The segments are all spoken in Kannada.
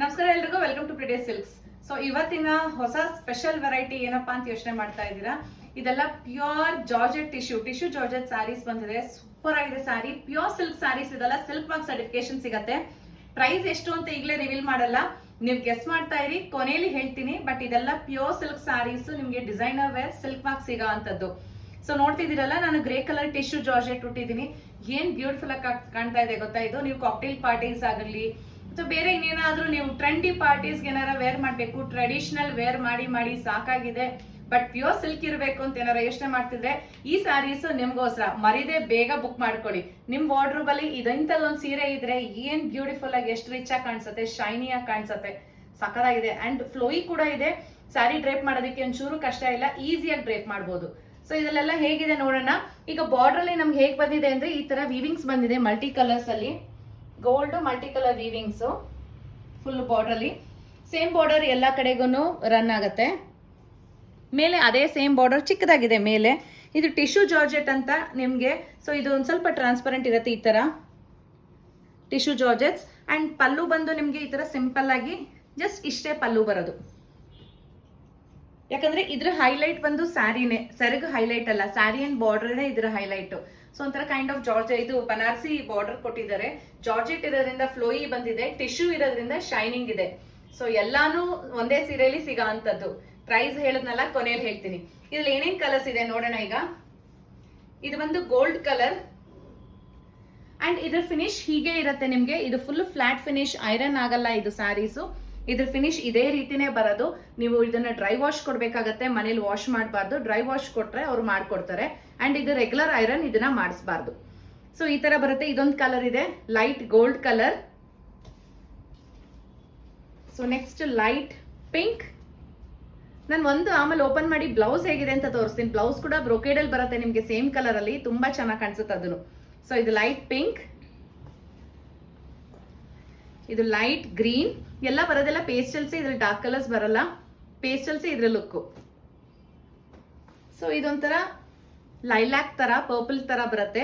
ನಮಸ್ಕಾರ ಎಲ್ರಿಗೂ ವೆಲ್ಕಮ್ ಟು ಪ್ರಿಡೇ ಸಿಲ್ಕ್ಸ್ ಸೊ ಇವತ್ತಿನ ಹೊಸ ಸ್ಪೆಷಲ್ ವೆರೈಟಿ ಏನಪ್ಪಾ ಅಂತ ಯೋಚನೆ ಮಾಡ್ತಾ ಇದ್ದೀರಾ? ಇದೆಲ್ಲ pure georgette tissue tissue georgette sarees ಬಂದಿದೆ. ಸೂಪರ್ ಆಗಿದೆ ಸಾರಿ ಪ್ಯೂರ್ ಸಿಲ್ಕ್ ಸಾರೀಸ್ ಇದೆಲ್ಲ ಸಿಲ್ಕ್ ಮಾರ್ಕ್ ಸರ್ಟಿಫಿಕೇಶನ್ ಸಿಗತ್ತೆ. ಪ್ರೈಸ್ ಎಷ್ಟು ಅಂತ ಈಗಲೇ ರಿವೀಲ್ ಮಾಡಲ್ಲ. ನೀವು ಗೆಸ್ ಮಾಡ್ತಾ ಇರಿ. ಕೊನೆಯಲ್ಲಿ ಹೇಳ್ತೀನಿ ಬಟ್ ಇದೆಲ್ಲ ಪ್ಯೂರ್ ಸಿಲ್ಕ್ ಸ್ಯಾರೀಸ್ ನಿಮ್ಗೆ ಡಿಸೈನರ್ ವೇರ್ ಸಿಲ್ಕ್ ಮಾರ್ಕ್ ಸಿಗೋ ಅಂತದ್ದು ಸೊ ನೋಡ್ತಿದ್ದೀರಲ್ಲ, ನಾನು ಗ್ರೇ ಕಲರ್ ಟಿಶ್ಯೂ ಜಾರ್ಜೆಟ್ ಉಟ್ಟಿದ್ದೀನಿ. ಏನ್ ಬ್ಯೂಟಿಫುಲ್ ಆಗಿ ಕಾಣ್- ಕಾಣ್ತಾ ಇದೆ ಗೊತ್ತಾ? ಇದು ನೀವು ಕಾಕ್ಟೇಲ್ ಪಾರ್ಟೀಸ್ ಆಗಲಿ ಅಥವಾ ಬೇರೆ ಇನ್ನೇನಾದ್ರೂ ನೀವು ಟ್ರೆಂಡಿ ಪಾರ್ಟೀಸ್ಗೆ ಏನಾರ ವೇರ್ ಮಾಡಬೇಕು ಟ್ರೆಡಿಷನಲ್ ವೇರ್ ಮಾಡಿ ಮಾಡಿ ಸಾಕಾಗಿದೆ ಬಟ್ ಪ್ಯೂರ್ ಸಿಲ್ಕ್ ಇರಬೇಕು ಅಂತ ಏನಾರ ಯೋಚನೆ ಮಾಡ್ತಿದ್ರೆ, ಈ ಸ್ಯಾರೀಸ್ ನಿಮ್ಗೋಸ್ಕರ ಮರಿದೆ ಬೇಗ ಬುಕ್ ಮಾಡ್ಕೊಳ್ಳಿ. ನಿಮ್ ವಾರ್ಡ್ರೂಬ್ ಅಲ್ಲಿ ಒಂದು ಸೀರೆ ಇದ್ರೆ ಏನ್ ಬ್ಯೂಟಿಫುಲ್ ಆಗಿ ಎಷ್ಟು ರಿಚ್ ಆಗಿ ಕಾಣಿಸುತ್ತೆ ಶೈನಿ ಆಗಿ ಕಾಣಿಸುತ್ತೆ, ಸಖತ್ತಾಗಿದೆ. ಅಂಡ್ ಫ್ಲೋಯಿ ಕೂಡ ಇದೆ. ಸ್ಯಾರಿ ಡ್ರೇಪ್ ಮಾಡೋದಕ್ಕೆ ಒಂಚೂರು ಕಷ್ಟ ಇಲ್ಲ ಈಸಿಯಾಗಿ ಡ್ರೇಪ್ ಮಾಡ್ಬೋದು. ಸೊ ಇದಲ್ಲೆಲ್ಲ ಹೇಗಿದೆ ನೋಡೋಣ. ಈಗ ಬಾರ್ಡರ್ ಅಲ್ಲಿ ನಮ್ಗೆ ಹೇಗೆ ಬಂದಿದೆ ಅಂದ್ರೆ ಈ ತರ ವಿವಿಂಗ್ಸ್ ಬಂದಿದೆ ಮಲ್ಟಿ ಕಲರ್ಸ್ ಅಲ್ಲಿ. Gold multi colour weavings full border ಅಲ್ಲಿ ಸೇಮ್ ಬಾರ್ಡರ್ ಎಲ್ಲ ಕಡೆಗೂ ರನ್ ಆಗುತ್ತೆ. ಮೇಲೆ ಅದೇ ಸೇಮ್ ಬಾರ್ಡರ್ ಚಿಕ್ಕದಾಗಿದೆ ಮೇಲೆ. ಇದು ಟಿಶ್ಯೂ ಜಾರ್ಜೆಟ್ ಅಂತ ನಿಮಗೆ ಸೊ ಇದು ಒಂದು ಸ್ವಲ್ಪ ಟ್ರಾನ್ಸ್ಪರೆಂಟ್ ಇರುತ್ತೆ ಈ ಥರ ಟಿಶ್ಯೂ ಜಾರ್ಜೆಟ್ಸ್ ಆ್ಯಂಡ್ ಪಲ್ಲು ಬಂದು ನಿಮಗೆ ಈ ಥರ ಸಿಂಪಲ್ ಆಗಿ ಜಸ್ಟ್ ಇಷ್ಟೇ ಪಲ್ಲು ಬರೋದು. ಯಾಕಂದ್ರೆ ಇದ್ರ ಹೈಲೈಟ್ ಬಂದು ಸ್ಯಾರಿನೇ, ಸೆರಗು ಹೈಲೈಟ್ ಅಲ್ಲ, ಸ್ಯಾರಿ ಅಂಡ್ ಬಾರ್ಡರ್ನೇ ಇದ್ರ ಹೈಲೈಟ್ ಸೊ ಒಂಥರ ಕೈಂಡ್ ಆಫ್ ಜಾರ್ಜ್ ಇದು ಬನಾರಸಿ ಬಾರ್ಡರ್ ಕೊಟ್ಟಿದ್ದಾರೆ. ಜಾರ್ಜೆಟ್ ಇರೋದ್ರಿಂದ ಫ್ಲೋಯಿ ಬಂದಿದೆ ಟಿಶ್ಯೂ ಇರೋದ್ರಿಂದ ಶೈನಿಂಗ್ ಇದೆ. ಸೊ ಎಲ್ಲಾನು ಒಂದೇ ಸೀರೆಯಲ್ಲಿ ಸಿಗೋ ಪ್ರೈಸ್ ಹೇಳದ್ನಲ್ಲ ಕೊನೆಯಲ್ಲಿ ಹೇಳ್ತೀನಿ. ಇದ್ರಲ್ಲಿ ಏನೇನ್ ಕಲರ್ಸ್ ಇದೆ ನೋಡೋಣ ಈಗ. ಇದು ಬಂದು ಗೋಲ್ಡ್ ಕಲರ್ ಅಂಡ್ ಇದ್ರ ಫಿನಿಶ್ ಹೀಗೆ ಇರುತ್ತೆ ನಿಮ್ಗೆ. ಇದು ಫುಲ್ ಫ್ಲಾಟ್ ಫಿನಿಶ್ ಐರನ್ ಆಗಲ್ಲ ಇದು ಸ್ಯಾರೀಸು. ಇದ್ರ ಫಿನಿಶ್ ಇದೇ ರೀತಿನೇ ಬರೋದು. ನೀವು ಇದನ್ನ ಡ್ರೈ ವಾಶ್ ಕೊಡ್ಬೇಕಾಗತ್ತೆ, ಮನೇಲಿ ವಾಶ್ ಮಾಡಬಾರ್ದು. ಡ್ರೈ ವಾಶ್ ಕೊಟ್ಟರೆ ಅವ್ರು ಮಾಡ್ಕೊಡ್ತಾರೆ. ಅಂಡ್ ಇದು ರೆಗ್ಯುಲರ್ ಐರನ್ ಇದನ್ನ ಮಾಡಿಸ್ಬಾರ್ದು. ಸೊ ಈ ತರ ಬರುತ್ತೆ. ಇದೊಂದು ಕಲರ್ ಇದೆ. Light gold colour so next light pink ನಾನು ಒಂದು ಆಮೇಲೆ ಓಪನ್ ಮಾಡಿ ಬ್ಲೌಸ್ ಹೇಗಿದೆ ಅಂತ ತೋರಿಸ್ತೀನಿ. ಬ್ಲೌಸ್ ಕೂಡ ಬ್ರೊಕೇಡಲ್ಲಿ ಬರುತ್ತೆ ನಿಮಗೆ ಸೇಮ್ ಕಲರ್ ಅಲ್ಲಿ. ತುಂಬಾ ಚೆನ್ನಾಗಿ ಕಾಣಿಸುತ್ತೆ ಅದನ್ನು. ಸೊ ಇದು ಲೈಟ್ ಪಿಂಕ್ ಇದು ಲೈಟ್ ಗ್ರೀನ್ ಎಲ್ಲ ಬರೋದೆಲ್ಲ ಪೇಸ್ಟಲ್ಸ್ ಇದ್ರಲ್ಲಿ ಡಾರ್ಕ್ ಕಲರ್ಸ್ ಬರಲ್ಲ. ಪೇಸ್ಟಲ್ಸ್ ಇದ್ರ ಲುಕ್ಕು ಸೊ ಇದೊಂಥರ ಲೈಲ್ಯಾಕ್ ತರ ಪರ್ಪಲ್ ತರ ಬರುತ್ತೆ.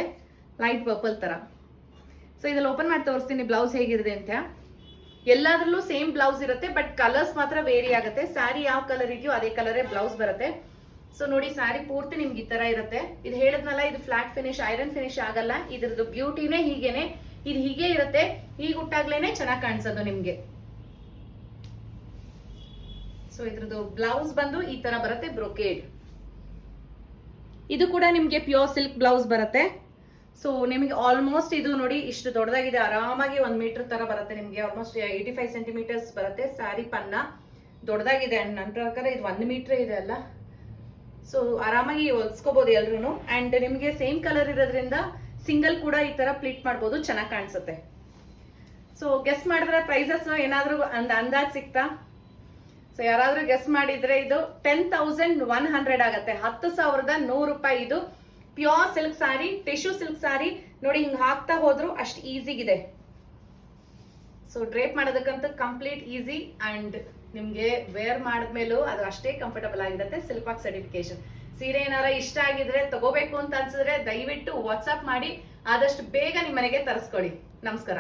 ಲೈಟ್ ಪರ್ಪಲ್ ತರ. ಸೊ ಇದ್ರಲ್ಲಿ ಓಪನ್ ಮಾಡಿ ತೋರಿಸ್ತೀನಿ ಬ್ಲೌಸ್ ಹೇಗಿರುತ್ತೆ ಅಂತ. ಎಲ್ಲಾದ್ರಲ್ಲೂ ಸೇಮ್ ಬ್ಲೌಸ್ ಇರುತ್ತೆ ಬಟ್ ಕಲರ್ಸ್ ಮಾತ್ರ ವೇರಿ ಆಗುತ್ತೆ. ಸ್ಯಾರಿ ಯಾವ ಕಲರ್ ಇದೆಯೋ ಅದೇ ಕಲರೇ ಬ್ಲೌಸ್ ಬರುತ್ತೆ. ಸೊ ನೋಡಿ ಸ್ಯಾರಿ ಪೂರ್ತಿ ನಿಮ್ಗೆ ಈ ತರ ಇರುತ್ತೆ. ಇದು ಹೇಳದ್ನಲ್ಲ, ಇದು ಫ್ಲಾಟ್ ಫಿನಿಶ್ ಐರನ್ ಫಿನಿಶ್ ಆಗಲ್ಲ. ಇದ್ರದ್ದು ಬ್ಯೂಟಿನೇ ಹೀಗೇನೆ. ಇದು ಹೀಗೆ ಇರುತ್ತೆ. ಈಗ ಹುಟ್ಟಾಗ್ಲೇನೆ ಚೆನ್ನಾಗಿ ಕಾಣಿಸೋದು ನಿಮ್ಗೆ. ಸೊ ಇದ್ರದ್ದು ಬ್ಲೌಸ್ ಬಂದು ಈ ತರ ಬರುತ್ತೆ ಬ್ರೊಕೇಡ್ ಇದು ಕೂಡ ನಿಮ್ಗೆ ಪ್ಯೂರ್ ಸಿಲ್ಕ್ ಬ್ಲೌಸ್ ಬರುತ್ತೆ. ಸೊ ನಿಮಗೆ ಆಲ್ಮೋಸ್ಟ್ ಇದು ನೋಡಿ ಇಷ್ಟು ದೊಡ್ಡದಾಗಿದೆ. ಆರಾಮಾಗಿ ಒಂದು ಮೀಟರ್ ತರ ಬರುತ್ತೆ ನಿಮಗೆ. ಆಲ್ಮೋಸ್ಟ್ ಏಯ್ಟಿ ಫೈವ್ ಸೆಂಟಿಮೀಟರ್ಸ್ ಬರುತ್ತೆ. ಸ್ಯಾರಿ ಪನ್ನ ದೊಡ್ಡದಾಗಿದೆ. ಅಂಡ್ ನನ್ನ ಪ್ರಕಾರ ಇದು ಒಂದು ಮೀಟ್ರ್ ಇದೆ ಅಲ್ಲ. ಸೊ ಆರಾಮಾಗಿ ಹೊಲ್ಸ್ಕೋಬಹುದು ಎಲ್ರು ಅಂಡ್ ನಿಮಗೆ ಸೇಮ್ ಕಲರ್ ಇರೋದ್ರಿಂದ ಸಿಂಗಲ್ ಕೂಡ ಈ ತರ ಪ್ಲೀಟ್ ಮಾಡ್ಬೋದು, ಚೆನ್ನಾಗಿ ಕಾಣಿಸುತ್ತೆ. ಸೊ ಗೆಸ್ ಮಾಡಿದ್ರೆ ಪ್ರೈಸಸ್ ಏನಾದರೂ ಒಂದು ಅಂದಾಜ್ ಸಿಕ್ತಾ? ಸೊ ಯಾರಾದ್ರೂ ಗೆಸ್ ಮಾಡಿದ್ರೆ ಇದು ಟೆನ್ ತೌಸಂಡ್ ಒನ್ ಹಂಡ್ರೆಡ್ ಆಗುತ್ತೆ. ಹತ್ತು ಸಾವಿರದ ನೂರು ರೂಪಾಯಿ ಇದು. Pure silk sari tissue silk sari ನೋಡಿ ಹಿಂಗ್ ಹಾಕ್ತಾ ಹೋದ್ರು ಅಷ್ಟು ಈಸಿಗಿದೆ ಸೊ ಡ್ರೇಪ್ ಮಾಡೋದಕ್ಕಂತೂ ಕಂಪ್ಲೀಟ್ ಈಸಿ ಅಂಡ್ ನಿಮ್ಗೆ ವೇರ್ ಮಾಡಿದ್ಮೇಲೂ ಅದು ಅಷ್ಟೇ ಕಂಫರ್ಟಬಲ್ ಆಗಿರುತ್ತೆ ಸಿಲ್ಪಾಕ್ ಸರ್ಟಿಫಿಕೇಶನ್ ಸೀರೆ ಏನಾರ ಇಷ್ಟ ಆಗಿದ್ರೆ ತಗೋಬೇಕು ಅಂತ ಅನ್ಸಿದ್ರೆ ದಯವಿಟ್ಟು ವಾಟ್ಸಪ್ ಮಾಡಿ ಆದಷ್ಟು ಬೇಗ ನಿಮ್ಮ ಮನೆಗೆ ತರಿಸ್ಕೊಳ್ಳಿ. ನಮಸ್ಕಾರ.